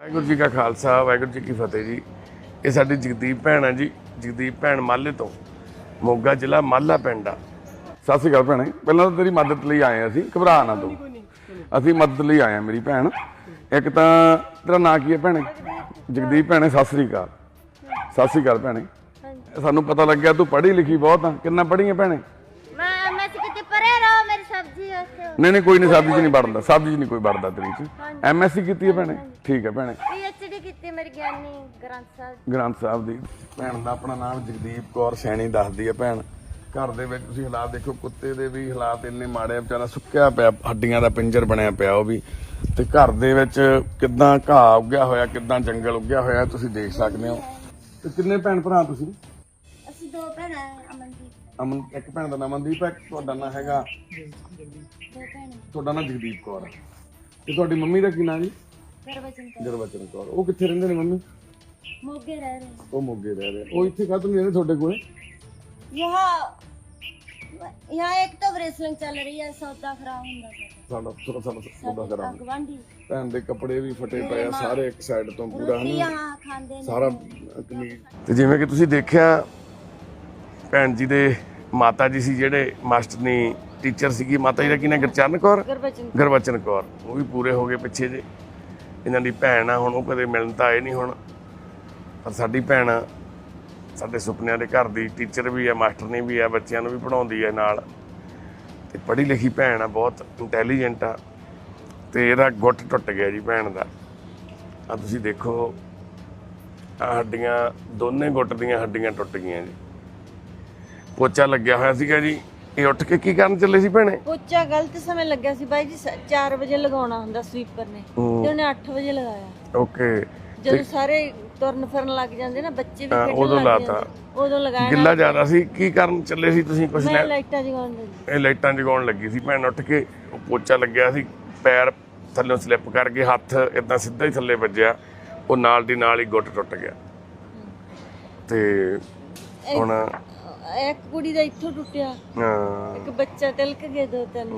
ਵਾਹਿਗੁਰੂ ਜੀ ਕਾ ਖਾਲਸਾ ਵਾਹਿਗੁਰੂ ਜੀ ਕੀ ਫਤਿਹ ਜੀ। ਇਹ ਸਾਡੀ ਜਗਦੀਪ ਭੈਣ ਆ ਜੀ। ਜਗਦੀਪ ਭੈਣ ਮਾਲੇ ਤੋਂ। ਮੋਗਾ ਜ਼ਿਲ੍ਹਾ ਮਾਲਾ ਪਿੰਡ ਆ। ਸਤਿ ਸ਼੍ਰੀ ਅਕਾਲ ਭੈਣੇ। ਪਹਿਲਾਂ ਤਾਂ ਤੇਰੀ ਮਦਦ ਲਈ ਆਏ ਅਸੀਂ। ਘਬਰਾ ਨਾ ਤੂੰ। ਅਸੀਂ ਮਦਦ ਲਈ ਆਏ ਹਾਂ ਮੇਰੀ ਭੈਣ। ਇੱਕ ਤਾਂ ਤੇਰਾ ਨਾਂ ਕੀ ਹੈ ਭੈਣੇ? ਜਗਦੀਪ ਭੈਣੇ ਸਤਿ ਸ਼੍ਰੀ ਅਕਾਲ। ਸਤਿ ਸ਼੍ਰੀ ਅਕਾਲ ਭੈਣੇ। ਸਾਨੂੰ ਪਤਾ ਲੱਗਿਆ ਤੂੰ ਪੜ੍ਹੀ ਲਿਖੀ ਬਹੁਤ ਆ। ਕਿੰਨਾ ਪੜ੍ਹੀ ਹੈ ਭੈਣੇ? ਨਹੀਂ ਨਹੀਂ ਕੋਈ ਨਹੀਂ ਸਬਜ਼ੀ 'ਚ ਨਹੀਂ ਵੜਦਾ ਸਬਜ਼ੀ 'ਚ ਨਹੀਂ ਕੋਈ ਵੜਦਾ ਤੇਰੀ 'ਚ। ਐਮਐਸਸੀ ਕੀਤੀ ਹੈ ਭੈਣੇ? ਠੀਕ ਹੈ ਭੈਣੇ। ਪੀਐਚਡੀ ਕੀਤੀ ਮੇਰੀ ਗਿਆਨੀ ਗ੍ਰੰਥ ਸਾਹਿਬ ਗ੍ਰੰਥ ਸਾਹਿਬ ਦੀ। ਭੈਣ ਦਾ ਆਪਣਾ ਨਾਮ ਜਗਦੀਪ ਕੌਰ ਸੈਣੀ ਦੱਸਦੀ ਹੈ ਭੈਣ। ਘਰ ਦੇ ਵਿੱਚ ਤੁਸੀਂ ਹਾਲਾਤ ਦੇਖੋ ਕੁੱਤੇ ਦੇ ਵੀ ਹਾਲਾਤ ਇੰਨੇ ਮਾੜੇ ਆ ਵਿਚਾਰਾ ਸੁੱਕਿਆ ਪਿਆ ਹੱਡੀਆਂ ਦਾ ਪਿੰਜਰ ਬਣਿਆ ਪਿਆ ਉਹ ਵੀ। ਤੇ ਘਰ ਦੇ ਵਿੱਚ ਕਿੱਦਾਂ ਘਾਹ ਉੱਗਿਆ ਹੋਇਆ ਕਿੱਦਾਂ ਜੰਗਲ ਉੱਗਿਆ ਹੋਇਆ ਤੁਸੀਂ ਦੇਖ ਸਕਦੇ ਹੋ। ਤੇ ਕਿੰਨੇ ਭੈਣ ਭਰਾ ਤੁਸੀਂ? ਅਮਨ ਇੱਕ ਭੈਣ ਦਾ ਨਾਮ ਅਮਨਦੀਪ ਹੈ ਤੁਹਾਡਾ ਨਾਮ ਹੈਗਾ ਤੁਹਾਡਾ ਨਾਮ ਜਗਦੀਪ ਕੌਰ ਹੈ। ਤੇ ਤੁਹਾਡੀ ਮੰਮੀ ਦਾ ਕੀ ਨਾਮ ਜੀ? ਸਰਵਜਨ ਕੌਰ। ਉਹ ਕਿੱਥੇ ਰਹਿੰਦੇ ਨੇ ਮੰਮੀ? ਮੋਗੇ ਰਹਿ ਰਹੇ ਉਹ ਮੋਗੇ ਰਹਿ ਰਹੇ। ਉਹ ਇੱਥੇ ਕਾਹਤੋਂ ਨਹੀਂ ਰਹਿੰਦੇ ਤੁਹਾਡੇ ਕੋਲੇ? ਯਹਾਂ ਯਹਾਂ ਇੱਕ ਤਾਂ wrestling ਚੱਲ ਰਹੀ ਹੈ ਸੌਦਾ ਖਰਾਬ ਹੁੰਦਾ ਪਿਆ। ਸਾਡਾ ਥੋੜਾ ਸਾਡਾ ਸੌਦਾ ਕਰਾਂ ਭੈਣ ਦੇ ਕੱਪੜੇ ਵੀ ਫਟੇ ਪਏ ਆ ਸਾਰੇ ਇੱਕ ਸਾਈਡ ਤੋਂ ਪੂਰਾ ਹਨ। ਸਾਰਾ ਤੇ ਜਿਵੇਂ ਕਿ ਤੁਸੀਂ ਦੇਖਿਆ ਭੈਣ ਜੀ ਦੇ ਮਾਤਾ ਜੀ ਸੀ ਜਿਹੜੇ ਮਾਸਟਰਨੀ ਟੀਚਰ ਸੀਗੀ ਮਾਤਾ ਜੀ ਦਾ ਕੀ ਨਾਮ ਗੁਰਚਰਨ ਕੌਰ? ਗਰਵਚਨ ਗੁਰਬਚਨ ਕੌਰ। ਉਹ ਵੀ ਪੂਰੇ ਹੋ ਗਏ ਪਿੱਛੇ ਜੇ। ਇਹਨਾਂ ਦੀ ਭੈਣ ਆ ਹੁਣ ਉਹ ਕਦੇ ਮਿਲਣ ਤਾਂ ਆਏ ਨਹੀਂ ਹੁਣ। ਪਰ ਸਾਡੀ ਭੈਣ ਸਾਡੇ ਸੁਪਨਿਆਂ ਦੇ ਘਰ ਦੀ ਟੀਚਰ ਵੀ ਆ ਮਾਸਟਰਨੀ ਵੀ ਆ ਬੱਚਿਆਂ ਨੂੰ ਵੀ ਪੜਾਉਂਦੀ ਆ ਨਾਲ। ਤੇ ਪੜ੍ਹੀ ਲਿਖੀ ਭੈਣ ਆ ਬਹੁਤ ਇੰਟੈਲੀਜੈਂਟ ਆ। ਤੇ ਇਹਦਾ ਗੁੱਟ ਟੁੱਟ ਗਿਆ ਜੀ ਭੈਣ ਦਾ। ਆ ਤੁਸੀਂ ਦੇਖੋ ਆ ਹੱਡੀਆਂ ਦੋਨੇ ਗੁੱਟ ਦੀਆਂ ਹੱਡੀਆਂ ਟੁੱਟ ਗਈਆਂ ਜੀ। ਪੋਚਾ ਲੱਗਿਆ ਹੋਇਆ ਸੀਗਾ ਜੀ। ਇਹ ਉੱਠ ਕੇ ਕੀ ਕਰਨ ਚੱਲੇ ਸੀ ਭੈਣੇ? ਪੋਚਾ ਗਲਤ ਸਮੇਂ ਲੱਗਿਆ ਸੀ ਬਾਈ ਜੀ 4 ਵਜੇ ਲਗਾਉਣਾ ਹੁੰਦਾ ਸਵੀਪਰ ਨੇ। ਤੇ ਉਹਨੇ 8 ਵਜੇ ਲਗਾਇਆ। ਓਕੇ। ਜਦੋਂ ਸਾਰੇ ਤੁਰਨ ਫਿਰਨ ਲੱਗ ਜਾਂਦੇ ਨਾ ਬੱਚੇ ਵੀ ਖੇਡਣ ਉਦੋਂ ਲੱਗ ਲਾਤਾ। ਜਾਂਦੇ। ਉਦੋਂ ਲਗਾਇਆ ਗਿੱਲਾ ਜ਼ਿਆਦਾ ਸੀ। ਕੀ ਕਰਨ ਚੱਲੇ ਸੀ ਤੁਸੀਂ ਕੁਛ ਲੈ ਲਾਈਟਾਂ ਜਗਾਉਣ ਲੱਗੀ। ਇਹ ਲਾਈਟਾਂ ਜਗਾਉਣ ਲੱਗੀ ਸੀ ਭੈਣ ਉੱਠ ਕੇ ਉਹ ਪੋਚਾ ਲੱਗਿਆ ਸੀ। ਪੈਰ ਥੱਲੇ ਸਲਿੱਪ ਕਰਕੇ ਹੱਥ ਇਦਾਂ ਸਿੱਧਾ ਹੀ ਥੱਲੇ ਵੱਜਿਆ। ਉਹ ਨਾਲ ਦੀ ਨਾਲ ਹੀ ਗੁੱਟ ਟੁੱਟ ਗਿਆ। ਤੇ ਹੁਣ ਇੱਕ ਕੁੜੀ ਦਾ ਇੱਥੋਂ ਟੁੱਟਿਆ ਹਾਂ, ਇੱਕ ਬੱਚਾ ਤਿਲਕ ਗਏ ਦੋ ਤਿੰਨ।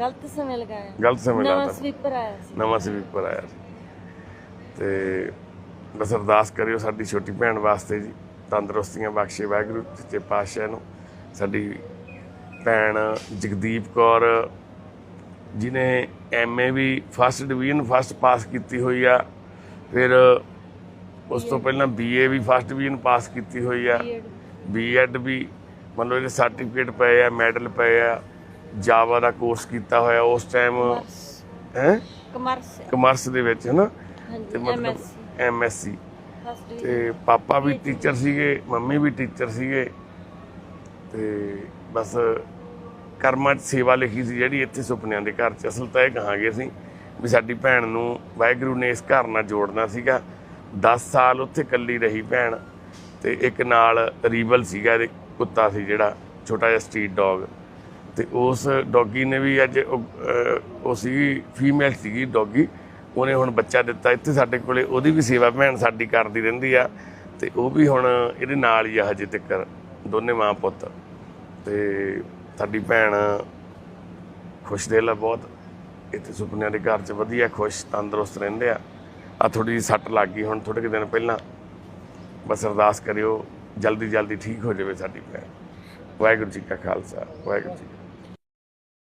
ਗਲਤ ਸਮੇਂ ਲਗਾਇਆ। ਗਲਤ ਨਵਾਂ ਲਾਤਾ ਸਵੀਪਰ ਆਇਆ ਸੀ। ਨਵਾਂ ਸਵੀਪਰ ਆਇਆ ਸੀ। ਤੇ ਬਸ ਅਰਦਾਸ ਕਰਿਓ ਸਾਡੀ ਛੋਟੀ ਭੈਣ ਵਾਸਤੇ ਜੀ ਤੰਦਰੁਸਤੀਆਂ ਬਖਸ਼ੇ ਵਾਹਿਗੁਰੂ ਸੱਚੇ ਪਾਤਸ਼ਾਹ ਨੂੰ। ਸਾਡੀ ਭੈਣ ਜਗਦੀਪ ਕੌਰ ਜਿਨੇ ਐਮਏ ਵੀ ਫਸਟ ਡਿਵੀਜ਼ਨ ਫਸਟ ਪਾਸ ਕੀਤੀ ਹੋਈ ਆ ਫਿਰ ਉਸ ਤੋਂ ਪਹਿਲਾਂ ਬੀਏ ਵੀ ਫਸਟ ਡਿਵੀਜ਼ਨ ਪਾਸ ਕੀਤੀ ਹੋਈ ਆ। ਬੀਐਡ ਵੀ ਮੰਨ ਲਓ ਇਹਦੇ ਸਰਟੀਫਿਕੇਟ ਪਏ ਆ ਮੈਡਲ ਪਏ ਆ ਜਾਵਾ ਦਾ ਕੋਰਸ ਕੀਤਾ ਹੋਇਆ ਉਸ ਟਾਈਮ ਹੈ? ਕਮਰਸ ਕਮਰਸ ਦੇ ਵਿੱਚ ਹੈ ਨਾ ਤੇ ਮਤਲਬ ਐਮਐਸਸੀ ਤੇ ਪਾਪਾ ਵੀ ਟੀਚਰ ਸੀਗੇ ਮੰਮੀ ਵੀ ਟੀਚਰ ਸੀਗੇ। ਤੇ ਬਸ ਕਰਮਾਂ 'ਚ ਸੇਵਾ ਲਿਖੀ ਸੀ ਜਿਹੜੀ ਇੱਥੇ ਸੁਪਨਿਆਂ ਦੇ ਘਰ 'ਚ। ਅਸਲ ਤਾਂ ਇਹ ਕਹਾਂਗੇ ਅਸੀਂ ਵੀ ਸਾਡੀ ਭੈਣ ਨੂੰ ਵਾਹਿਗੁਰੂ ਨੇ ਇਸ ਘਰ ਨਾਲ ਜੋੜਨਾ ਸੀਗਾ। 10 ਸਾਲ ਉੱਥੇ ਕੱਲੀ ਰਹੀ ਭੈਣ। ਤੇ ਇੱਕ ਨਾਲ ਰੀਬਲ ਸੀਗਾ ਇਹਦੇ ਕੁੱਤਾ ਸੀ ਜਿਹੜਾ ਛੋਟਾ ਜਿਹਾ ਸਟਰੀਟ ਡੌਗ। ਤੇ ਉਸ ਡੌਗੀ ਨੇ ਵੀ ਅੱਜ ਉਹ, ਉਹ ਸੀਗੀ ਫੀਮੇਲ ਸੀਗੀ ਡੌਗੀ। ਉਹਨੇ ਹੁਣ ਬੱਚਾ ਦਿੱਤਾ ਇੱਥੇ ਸਾਡੇ ਕੋਲੇ ਉਹਦੀ ਵੀ ਸੇਵਾ ਭੈਣ ਸਾਡੀ ਕਰਦੀ ਰਹਿੰਦੀ ਆ। ਤੇ ਉਹ ਵੀ ਹੁਣ ਇਹਦੇ ਨਾਲ ਹੀ ਆ ਹਜੇ ਤੱਕ ਦੋਨੇ ਮਾਂ ਪੁੱਤ। ਤੇ ਸਾਡੀ ਭੈਣ ਖੁਸ਼ ਦਿਲ ਆ ਬਹੁਤ। ਇੱਥੇ ਸੁਪਨਿਆਂ ਦੇ ਘਰ 'ਚ ਵਧੀਆ ਖੁਸ਼ ਤੰਦਰੁਸਤ ਰਹਿੰਦੇ ਆ। ਆ ਥੋੜੀ ਜਿਹੀ ਸੱਟ ਲੱਗ ਗਈ ਹੁਣ ਥੋੜੇ ਕੁ ਦਿਨ ਪਹਿਲਾਂ। ਬਸ ਅਰਦਾਸ ਕਰਿਓ ਜਲਦੀ ਜਲਦੀ ਠੀਕ ਹੋ ਜਾਵੇ ਸਾਡੀ ਭੈਣ। ਵਾਹਿਗੁਰੂ ਜੀ ਕਾ ਖਾਲਸਾ, ਵਾਹਿਗੁਰੂ ਜੀ